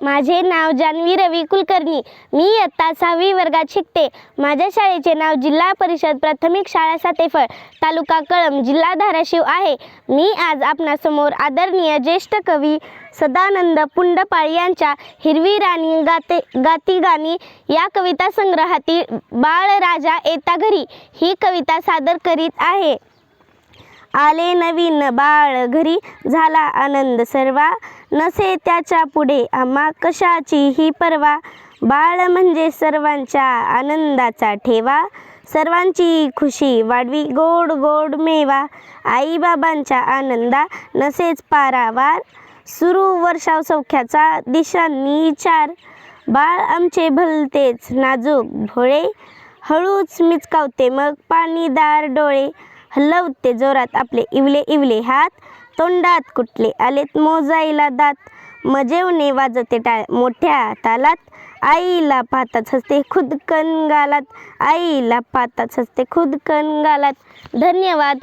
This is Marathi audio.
माझे नाव जान्हवी रवी कुलकर्णी. मी इयत्ता सहावी वर्गात शिकते. माझ्या शाळेचे नाव जिल्हा परिषद प्राथमिक शाळा सातेफळ तालुका कळम जिल्हा धाराशिव आहे. मी आज आपणासमोर आदरणीय ज्येष्ठ कवी सदानंद पुंडपाळ यांच्या हिरवी राणी गाते गाती गाणी या कविता संग्रहातील बाळराजा येता घरी ही कविता सादर करीत आहे. आले नवीन बाळ घरी झाला आनंद सर्वा. नसे त्याच्या पुढे आम्हा कशाची ही पर्वा? बाळ म्हणजे सर्वांच्या आनंदाचा ठेवा. सर्वांची खुशी वाढवी गोड गोड मेवा. आईबाबांच्या आनंदा नसेच पारावार. सुरू वर्षाव सौख्याचा दिशांनी चार बाळ आमचे भलतेच नाजूक भोळे हळूच मिचकावते मग पाणीदार डोळे. हलवते जोरात आपले इवले इवले हात तोंडात कुठले आलेत? मोजाईला दात. मजेवणे वाजते टाळ मोठ्या तालात. आईला पाहताच हसते खुद कण गालात. आईला पाहताच हसते खुद कण गालात. धन्यवाद.